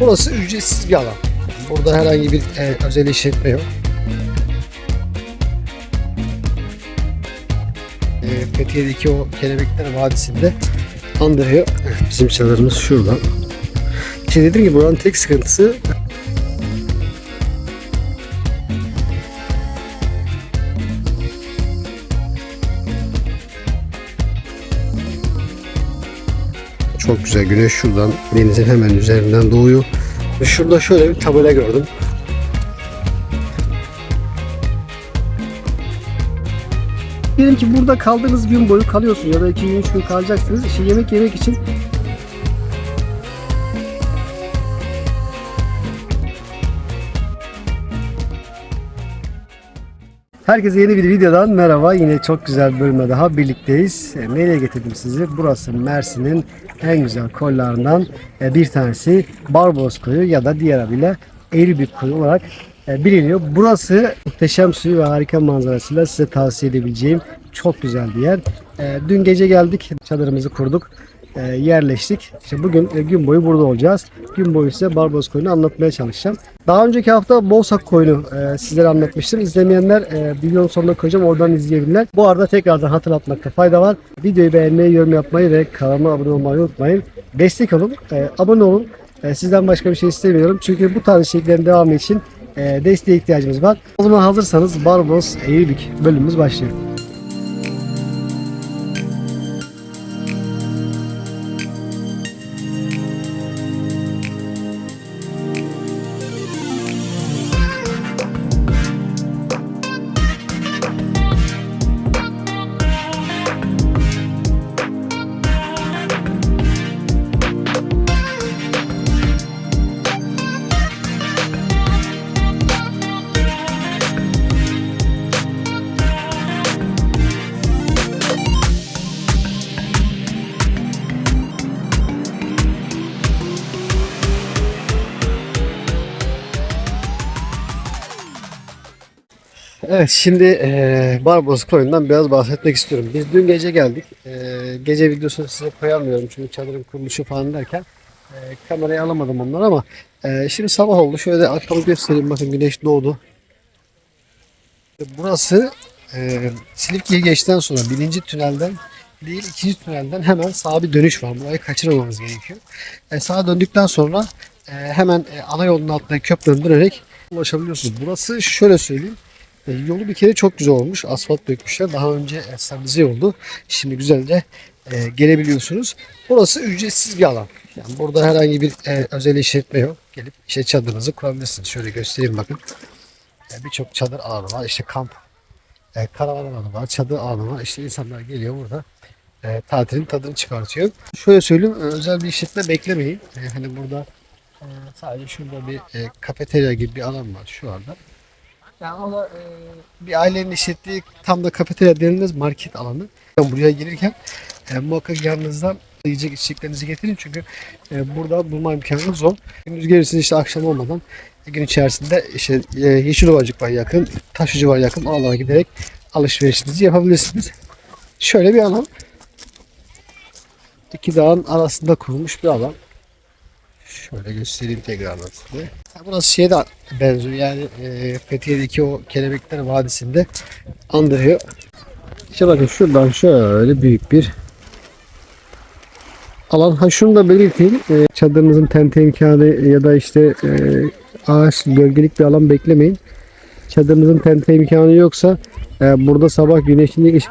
Burası ücretsiz bir alan. Burada herhangi bir e, özel işletme yok. E, Fethiye'deki o Kelebekler Vadisi'nde andırıyor. Bizim çadırımız şurada. İşte dediğim gibi buranın tek sıkıntısı Çok güzel güneş şuradan denizin hemen üzerinden doğuyor. Ve şurada şöyle bir tabela gördüm. Diyelim ki burada kaldığınız gün boyu kalıyorsunuz ya da 2 gün 3 gün kalacaksınız. İşte yemek yemek için Herkese yeni bir videodan merhaba. Yine çok güzel bir bölümde daha birlikteyiz. E, Nereye getirdim sizi? Burası Mersin'in en güzel koylarından e, bir tanesi Barbaros Koyu ya da diğer adıyla Eğribük Koyu olarak e, biliniyor. Burası muhteşem suyu ve harika manzarasıyla size tavsiye edebileceğim çok güzel bir yer. Dün gece geldik, çadırımızı kurduk e, yerleştik. İşte bugün e, gün boyu burada olacağız. Gün boyu size Barbaros Koyun'u anlatmaya çalışacağım. Daha önceki hafta Bolsak Koyun'u e, sizlere anlatmıştım. İzlemeyenler e, videonun sonuna koyacağım. Oradan izleyebilirler. Bu arada tekrardan hatırlatmakta fayda var. Videoyu beğenmeyi, yorum yapmayı ve kanalıma abone olmayı unutmayın. Destek olun, abone olun. Sizden başka bir şey istemiyorum. Çünkü bu tarz içeriklerin devamı için e, desteğe ihtiyacımız var. O zaman hazırsanız Barbaros Eğrilik bölümümüz başlıyor. Evet şimdi e, Barbaros Koyun'dan biraz bahsetmek istiyorum. Biz dün gece geldik. E, gece videosunu size koyamıyorum çünkü çadırın kuruluşu falan derken e, kamerayı alamadım onlar ama e, şimdi sabah oldu. Şöyle arkamı göstereyim bakın güneş doğdu. Burası e, Silifke'yi geçten sonra birinci tünelden değil ikinci tünelden hemen sağa bir dönüş var. Burayı kaçırmamamız gerekiyor. E, sağa döndükten sonra e, hemen e, ana yolun altına köprüden dönerek ulaşabiliyorsunuz. Burası şöyle söyleyeyim. E, Yolu bir kere çok güzel olmuş. Asfalt dökmüşler. Daha önce e, stabilize yoldu. Şimdi güzelce e, gelebiliyorsunuz. Burası ücretsiz bir alan. Yani burada herhangi bir e, özel işletme yok. Gelip işte çadırınızı kurabilirsiniz. Şöyle göstereyim bakın. E, Birçok çadır alanı var. İşte kamp, e, karavan alanı var, çadır alanı var. İşte insanlar geliyor burada e, tatilin tadını çıkartıyor. Şöyle söyleyeyim, e, özel bir işletme beklemeyin. E, hani burada e, sadece şurada bir e, kafeterya gibi bir alan var şu anda. Yani o da e, bir ailenin işlettiği tam da kafeterya denilmez market alanı. Buraya gelirken e, muhakkak yanınızdan yiyecek içeceklerinizi getirin çünkü e, burada bulma imkanı zor. Gündüz gelirsiniz işte akşam olmadan gün içerisinde işte e, Yeşilovacık var yakın, Taşucu var yakın oralara giderek alışverişinizi yapabilirsiniz. Şöyle bir alan. İki dağın arasında kurulmuş bir alan. Şöyle göstereyim tekrardan size. Burası şeye de benziyor yani e, Fethiye'deki o Kelebekler Vadisi'nde andırıyor. İşte bakın şuradan şöyle büyük bir alan. Ha şunu da belirteyim. E, çadırınızın tente imkanı ya da işte e, ağaç gölgelik bir alan beklemeyin. Çadırınızın tente imkanı yoksa e, burada sabah güneşin ilk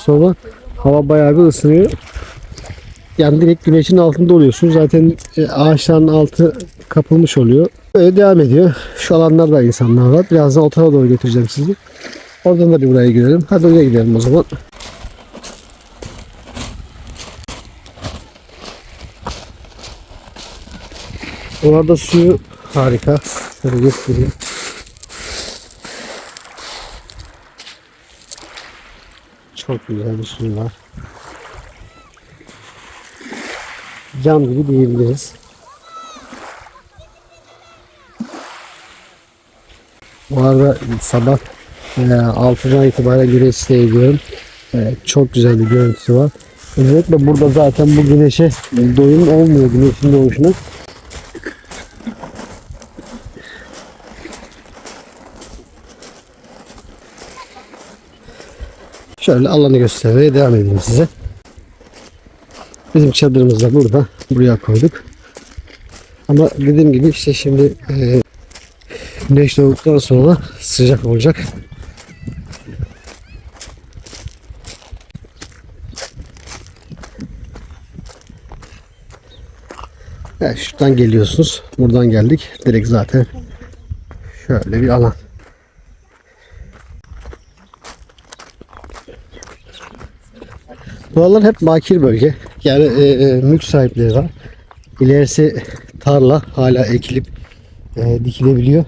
sonra hava bayağı bir ısınıyor. Yani direkt güneşin altında oluyorsun. Zaten e, ağaçların altı kapılmış oluyor. Böyle devam ediyor. Şu alanlarda insanlar var. Birazdan o tarafa doğru götüreceğim sizi. Oradan da bir buraya gidelim. Hadi oraya gidelim o zaman. Orada suyu harika. Şöyle göstereyim. Çok güzel bir suyu var cam gibi diyebiliriz. Bu arada sabah e, 6'dan itibaren güneş seyrediyorum. E, çok güzel bir görüntüsü var. Özellikle burada zaten bu güneşe e, doyum olmuyor güneşin doğuşuna. Şöyle alanı göstermeye devam edeyim size. Bizim çadırımız da burada. Buraya koyduk. Ama dediğim gibi işte şimdi e, güneş doğduktan sonra sıcak olacak. Evet, şuradan geliyorsunuz. Buradan geldik. Direkt zaten şöyle bir alan. Buralar hep makir bölge. Yani e, e, mülk sahipleri var. İlerisi tarla hala ekilip e, dikilebiliyor.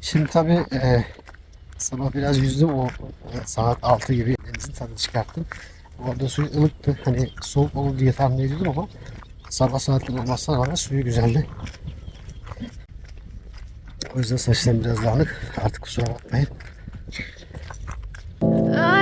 Şimdi tabi e, sabah biraz yüzdüm o e, saat 6 gibi denizin tadını çıkarttım. Orada suyu ılıktı. Hani soğuk olur diye tahmin ediyordum ama sabah saatleri olmasına rağmen suyu güzeldi. O yüzden saçlarım biraz dağınık. Artık kusura bakmayın.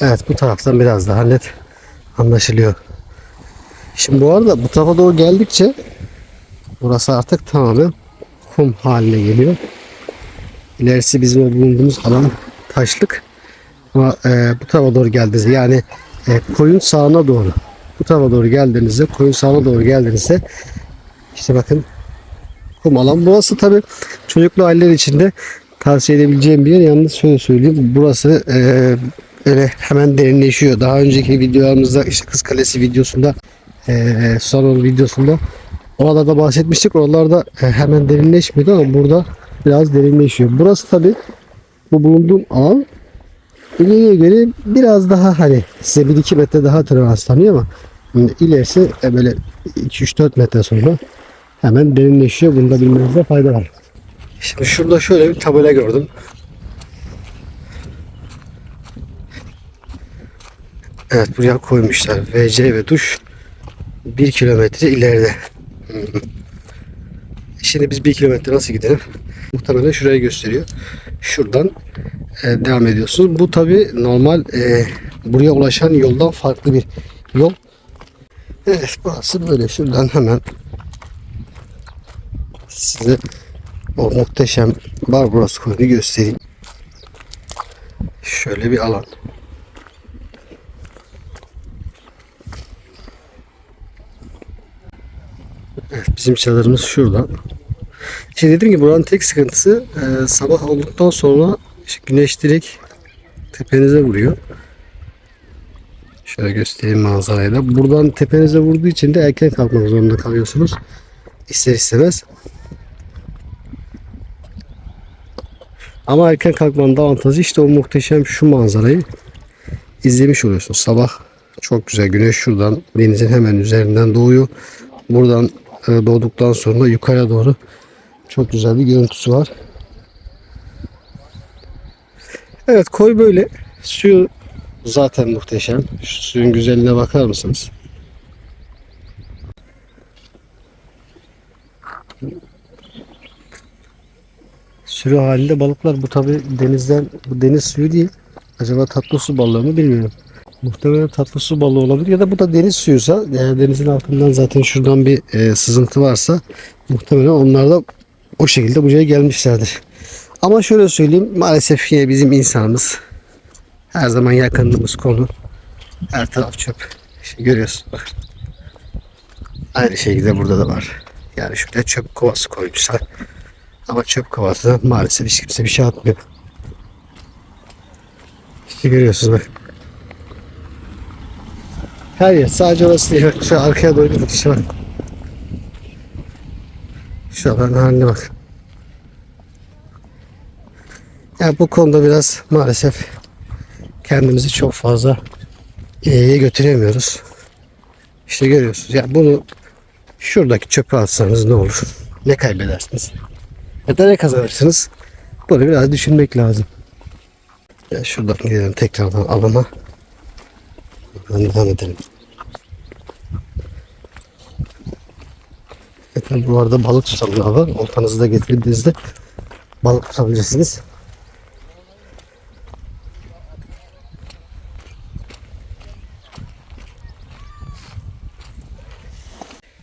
Evet bu taraftan biraz daha net anlaşılıyor. Şimdi bu arada bu tarafa doğru geldikçe burası artık tamamen kum haline geliyor. İlerisi bizim o bulunduğumuz alan taşlık. Ama e, bu tarafa doğru geldiğinizde yani e, koyun sağına doğru bu tarafa doğru geldiğinizde koyun sağına doğru geldiğinizde işte bakın kum alan. Burası tabi çocuklu aileler için de tavsiye edebileceğim bir yer. Yalnız şöyle söyleyeyim. Burası e, öyle hemen derinleşiyor. Daha önceki videolarımızda işte Kız Kalesi videosunda e, son videosunda oralarda bahsetmiştik. Oralarda e, hemen derinleşmiyordu ama burada biraz derinleşiyor. Burası tabi bu bulunduğum alan ileriye göre biraz daha hani size 1-2 metre daha translanıyor ama şimdi ilerisi e, böyle 2-3-4 metre sonra hemen derinleşiyor. Bunu da bilmenizde fayda var. Şimdi şurada şöyle bir tabela gördüm. Evet buraya koymuşlar. VC ve duş 1 kilometre ileride. Şimdi biz 1 kilometre nasıl gidelim? Muhtemelen şurayı gösteriyor. Şuradan e, devam ediyorsunuz. Bu tabi normal e, buraya ulaşan yoldan farklı bir yol. Evet burası böyle. Şuradan hemen size o muhteşem Barbaros koyunu göstereyim. Şöyle bir alan. Evet, bizim çadırımız şurada. İşte dedim ki buranın tek sıkıntısı e, sabah olduktan sonra işte güneş direkt tepenize vuruyor. Şöyle göstereyim manzarayı da. Buradan tepenize vurduğu için de erken kalkmak zorunda kalıyorsunuz. İster istemez. Ama erken kalkmanın da avantajı işte o muhteşem şu manzarayı izlemiş oluyorsunuz. Sabah çok güzel güneş şuradan denizin hemen üzerinden doğuyor. Buradan doğduktan sonra yukarıya doğru çok güzel bir görüntüsü var. Evet koy böyle. Suyu zaten muhteşem. Şu suyun güzelliğine bakar mısınız? Sürü halinde balıklar. Bu tabi denizden, bu deniz suyu değil. Acaba tatlı su balığı mı bilmiyorum. Muhtemelen tatlı su balığı olabilir ya da bu da deniz suyuysa eğer denizin altından zaten şuradan bir e, sızıntı varsa muhtemelen onlar da o şekilde buraya gelmişlerdir. Ama şöyle söyleyeyim maalesef yine bizim insanımız her zaman yakındığımız konu her taraf çöp. İşte görüyorsun bak. Aynı şekilde burada da var. Yani şöyle çöp kovası koymuşlar. Ama çöp kovasına maalesef hiç kimse bir şey atmıyor. İşte görüyorsunuz bak. Her yer sadece orası değil. Bak Şu arkaya doğru bir işte bak. Şuraların haline bak. Yani bu konuda biraz maalesef kendimizi çok fazla ileriye götüremiyoruz. İşte görüyorsunuz. Ya bunu şuradaki çöpe atsanız ne olur? Ne kaybedersiniz? Ya da ne kazanırsınız? Bunu biraz düşünmek lazım. Ya şuradan gidelim tekrardan alana. Buradan devam edelim. Efendim bu arada balık tutanlar var. Oltanızı da getirdiğinizde balık tutabilirsiniz.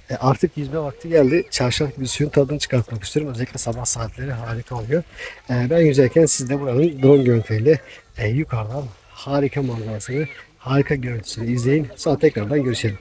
E, Artık yüzme vakti geldi. Çarşaf gibi suyun tadını çıkartmak istiyorum. Özellikle sabah saatleri harika oluyor. E, Ben yüzerken siz de buranın drone görüntüyle e, yukarıdan harika manzarasını, harika görüntüsünü izleyin. Sonra tekrardan görüşelim.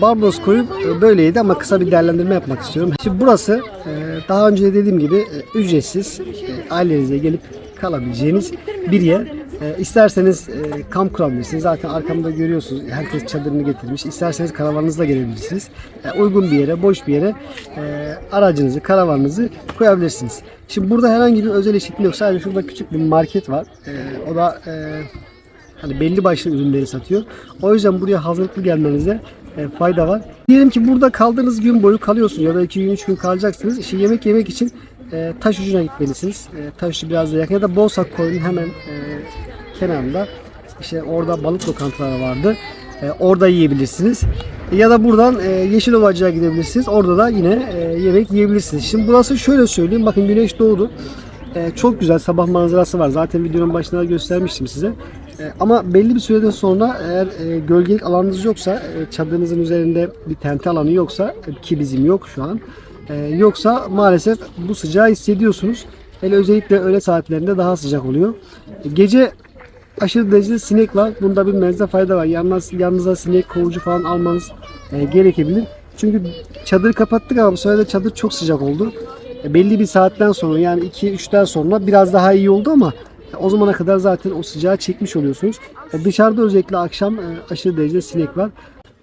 Barbaros koyu e, böyleydi ama kısa bir değerlendirme yapmak istiyorum. Şimdi burası e, daha önce de dediğim gibi e, ücretsiz ailenize gelip kalabileceğiniz bir yer. İsterseniz kamp kurabilirsiniz. Zaten arkamda görüyorsunuz. Herkes çadırını getirmiş. İsterseniz karavanınızla gelebilirsiniz. Uygun bir yere, boş bir yere aracınızı, karavanınızı koyabilirsiniz. Şimdi burada herhangi bir özel işletme yok. Sadece şurada küçük bir market var. O da hani belli başlı ürünleri satıyor. O yüzden buraya hazırlıklı gelmenize fayda var. Diyelim ki burada kaldığınız gün boyu kalıyorsunuz ya da 2 gün 3 gün kalacaksınız. İşte yemek yemek için e, taş ucuna gitmelisiniz. E, taş ucu biraz da yakın ya da Bolsak koyunun hemen e, kenarında işte orada balık lokantaları vardı. E, orada yiyebilirsiniz. Ya da buradan e, Yeşilovacı'ya gidebilirsiniz. Orada da yine e, yemek yiyebilirsiniz. Şimdi burası şöyle söyleyeyim. Bakın güneş doğdu. E, çok güzel sabah manzarası var. Zaten videonun başında da göstermiştim size. E, ama belli bir süreden sonra eğer e, gölgelik alanınız yoksa, e, çadırınızın üzerinde bir tente alanı yoksa e, ki bizim yok şu an. e, yoksa maalesef bu sıcağı hissediyorsunuz. Hele özellikle öğle saatlerinde daha sıcak oluyor. E, gece aşırı derecede sinek var. Bunda bilmenizde fayda var. Yalnız yanınıza sinek kovucu falan almanız e, gerekebilir. Çünkü çadırı kapattık ama bu sefer de çadır çok sıcak oldu. E, belli bir saatten sonra yani 2-3'ten sonra biraz daha iyi oldu ama o zamana kadar zaten o sıcağı çekmiş oluyorsunuz. Dışarıda özellikle akşam e, aşırı derecede sinek var.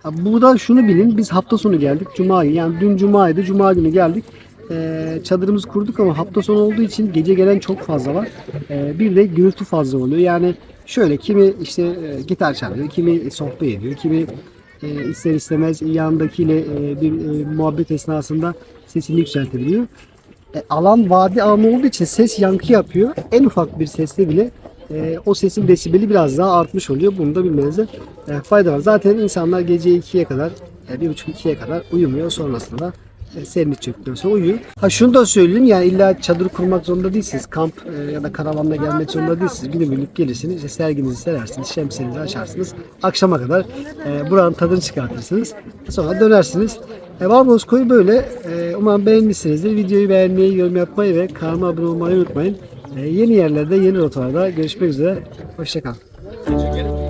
Burada şunu bilin biz hafta sonu geldik. Cuma günü yani dün Cuma'ydı. Cuma günü geldik. E, çadırımızı kurduk ama hafta sonu olduğu için gece gelen çok fazla var. E, bir de gürültü fazla oluyor. Yani şöyle kimi işte gitar çalıyor, kimi sohbet ediyor, kimi ister istemez yanındakiyle bir muhabbet esnasında sesini yükseltebiliyor. E, alan vadi alanı olduğu için ses yankı yapıyor. En ufak bir sesle bile e, o sesin desibeli biraz daha artmış oluyor. Bunu da bilmenize e, fayda var. Zaten insanlar gece 2'ye kadar, e, bir buçuk 2'ye kadar uyumuyor. Sonrasında e, serinlik çöktükten uyuyor. Ha şunu da söyleyeyim yani illa çadır kurmak zorunda değilsiniz. Kamp e, ya da karavanla gelmek zorunda değilsiniz. Günübirlik gelirsiniz. işte serginizi serersiniz. Şemsiyenizi açarsınız. Akşama kadar e, buranın tadını çıkartırsınız. Sonra dönersiniz. E, Barbaros Koyu böyle. E, umarım beğenmişsinizdir. Videoyu beğenmeyi, yorum yapmayı ve kanalıma abone olmayı unutmayın. E, yeni yerlerde, yeni rotalarda görüşmek üzere. Hoşçakalın.